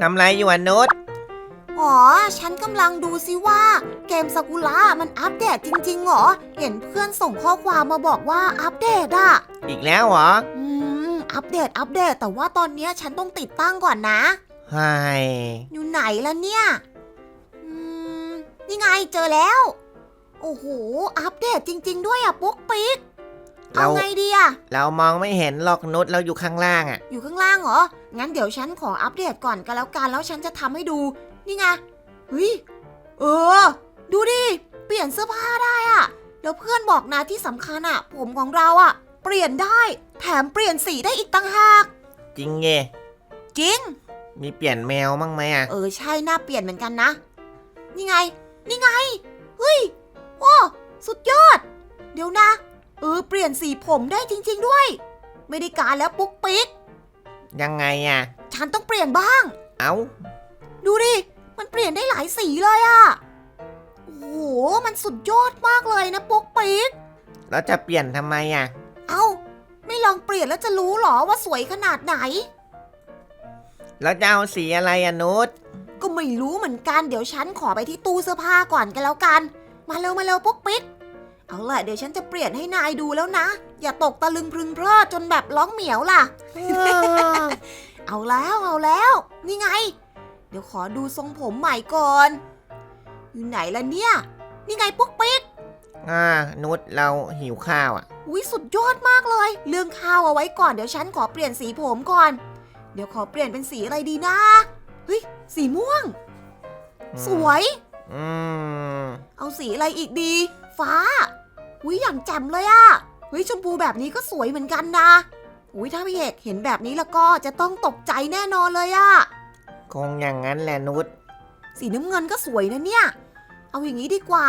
ทำไรอยู่อะนุชอ๋อ ฉันกำลังดูซิว่า เกมซากุระมันอัปเดตจริงๆเหรอ เห็นเพื่อนส่งข้อความมาบอกว่าอัปเดตอะอีกแล้วเหรอ อืม อัปเดตอัปเดต แต่ว่าตอนเนี้ยฉันต้องติดตั้งก่อนนะ ไฮอยู่ไหนล่ะเนี่ย อืม นี่ไงเจอแล้ว โอ้โห อัปเดตจริง ๆ ด้วยอะปุ๊กปิ๊ก เอาเราไงดีอะเรามองไม่เห็นหรอกนุชเราอยู่ข้างล่างอะอยู่ข้างล่างเหรอ งั้นเดี๋ยวฉันขออัปเดตก่อนกันแล้วกันแล้วฉันจะทำให้ดู นี่ไงเฮ้ยเออ ดูดิ เปลี่ยนเสื้อผ้าได้อะแล้วเพื่อนบอกนะที่สำคัญอะผมของเราอะเปลี่ยนได้ แถมเปลี่ยนสีได้อีกตั้งหากจริงเงจริง มีเปลี่ยนแมวบ้างไหมอะเออใช่น่าเปลี่ยนเหมือนกันนะ นี่ไง นี่ไงเฮ้ยโอ้สุดยอด เดี๋ยวนะ เออเปลี่ยนสีผมได้จริง ๆด้วย ไม่ได้การแล้วปุ๊กปิ๊ก ยังไงอะ ฉันต้องเปลี่ยนบ้าง เอ้า ดูดิ มันเปลี่ยนได้หลายสีเลยอะโอ้โห มันสุดยอดมากเลยนะปุ๊กปิ๊ก แล้วจะเปลี่ยนทำไมอะ เอ้า ไม่ลองเปลี่ยนแล้วจะรู้หรอว่าสวยขนาดไหน แล้วจะเอาสีอะไรอะนุชก็ไม่รู้เหมือนกัน เดี๋ยวฉันขอไปที่ตู้เสื้อผ้าก่อนกันแล้วกัน มาเร็วมาเร็วปุ๊กปิ๊ก เอาล่ะเดี๋ยวฉันจะเปลี่ยนให้นายดูแล้วนะ อย่าตกตะลึงพรึงเพลิดจนแบบร้องเหมียวล่ะ เอาแล้วเอาแล้ว นี่ไง เดี๋ยวขอดูทรงผมใหม่ก่อน อยู่ไหนล่ะเนี่ย นี่ไงปุ๊กปิ๊กอ่านุชเราหิวข้าวอะอุ้ยสุดยอดมากเลย เรื่องข้าวเอาไว้ก่อนเดี๋ยวฉันขอเปลี่ยนสีผมก่อน เดี๋ยวขอเปลี่ยนเป็นสีอะไรดีนะเฮ้ยสีม่วงอืมสวย อืมเอาสีอะไรอีกดี ฟ้าอุ้ยอย่างแจ่มเลยอะเฮ้ยชมพูแบบนี้ก็สวยเหมือนกันนะอุ้ยถ้าพี่เอกเห็นแบบนี้แล้วก็จะต้องตกใจแน่นอนเลยอะคงอย่างนั้นแหละนุชสีน้ำเงินก็สวยนะเนี่ย เอาอย่างนี้ดีกว่า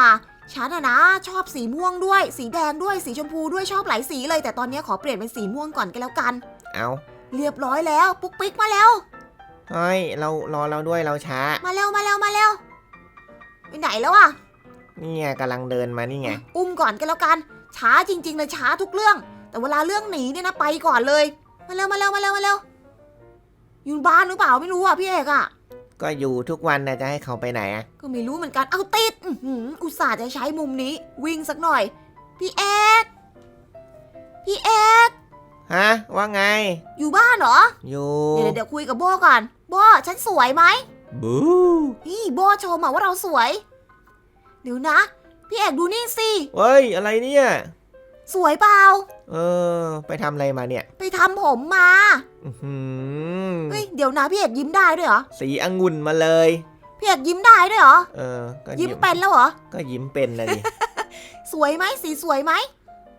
ฉันอะนะ ชอบสีม่วงด้วย สีแดงด้วยสีชมพูด้วยชอบหลายสีเลย แต่ตอนนี้ขอเปลี่ยนเป็นสีม่วงก่อนก็แล้วกัน เอาเรียบร้อยแล้วปุ๊กปิ๊กมาแล้วเฮ้ยเรารอเราด้วยเราช้า มาเร็วมาเร็วมาเร็วไปไหนแล้วอะ นี่ไงกำลังเดินมานี่ไง อุ้มก่อนก็แล้วกัน ช้าจริงๆเลยช้าทุกเรื่อง แต่เวลาเรื่องหนีเนี่ยนะไปก่อนเลย มาเร็วมาเร็วมาเร็วมาเร็วอยู่บ้านหรือเปล่าไม่รู้อะพี่เอกอะ ก็อยู่ทุกวันนะจะให้เขาไปไหนอะก็ไม่รู้เหมือนกัน เอาติดอื้อหืออุตส่าห์จะใช้มุมนี้ วิ่งสักหน่อย พี่เอกพี่เอกฮะ ว่าไง อยู่บ้านเหรอ อยู่เดี๋ยวเดี๋ยวคุยกับโบก่อน โบฉันสวยไหมบูนี่โบชมอะว่าเราสวย เดี๋ยวนะ พี่เอกดูนี่สิ เฮ้ย อะไรเนี่ย สวยเปล่า เออ ไปทำอะไรมาเนี่ย ไปทำผมมา อื้อหือเฮ้ย เดี๋ยวนะพี่เอกยิ้มได้ด้วยเหรอ สีองุ่นมาเลย พี่เอกยิ้มได้ด้วยเหรอ เออ ก็ยิ้มเป็นแล้วเหรอ ก็ยิ้มเป็นนะดิ สวยไหมสีสวยไหม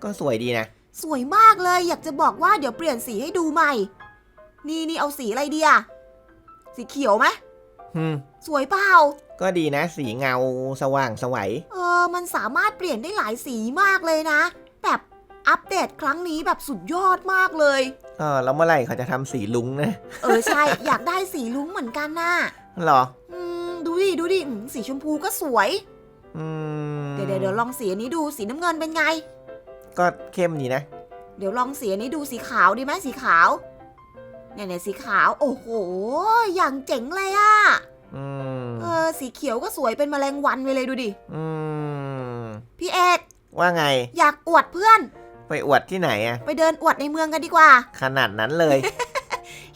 ก็สวยดีนะ สวยมากเลย อยากจะบอกว่าเดี๋ยวเปลี่ยนสีให้ดูใหม่ นี่นี่เอาสีอะไรดีอะสีเขียวไหม อืมสวยเปล่า ก็ดีนะ สีเงาสว่างสวัย เออ มันสามารถเปลี่ยนได้หลายสีมากเลยนะ แบบอัปเดตครั้งนี้แบบสุดยอดมากเลย เออแล้วเมื่อไหร่เขาจะทำสีลุงนะเออใช่ อยากได้สีลุ้งเหมือนกันน่ะหรอ อืม ดูดิ ดูดิอืมสีชมพูก็สวย อืมเดี๋ยวเดี๋ยวเดี๋ยวลองสีอันนี้ดูสีน้ำเงินเป็นไง ก็เข้มดีนะ เดี๋ยวลองสีอันนี้ดูสีขาวดีไหมสีขาวเนี่ยเนี่ยสีขาว โอ้โห อย่างเจ๋งเลยอะอืมเออ สีเขียวก็สวยเป็นแมลงวันไปเลยดูดิ อืม พี่เอกว่าไง อยากอวดเพื่อน ไปอวดที่ไหนอะไปเดินอวดในเมืองกันดีกว่า ขนาดนั้นเลย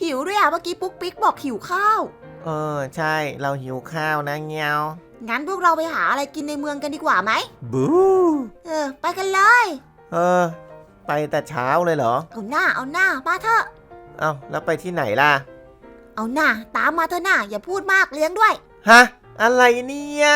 หิวด้วยอะเมื่อกี้ปุ๊กปิ๊กบอกหิวข้าว เออ ใช่ เราหิวข้าวนะเงียว งั้นพวกเราไปหาอะไรกินในเมืองกันดีกว่าไหม บู เออ ไปกันเลย เออ ไปแต่เช้าเลยเหรอ เอาหน้าเอาหน้ามาเถอะ เอ้าแล้วไปที่ไหนล่ะ เอาหน้าตามมาเถอะหน้าอย่าพูดมากเลี้ยงด้วย ฮะ อะไรเนี่ย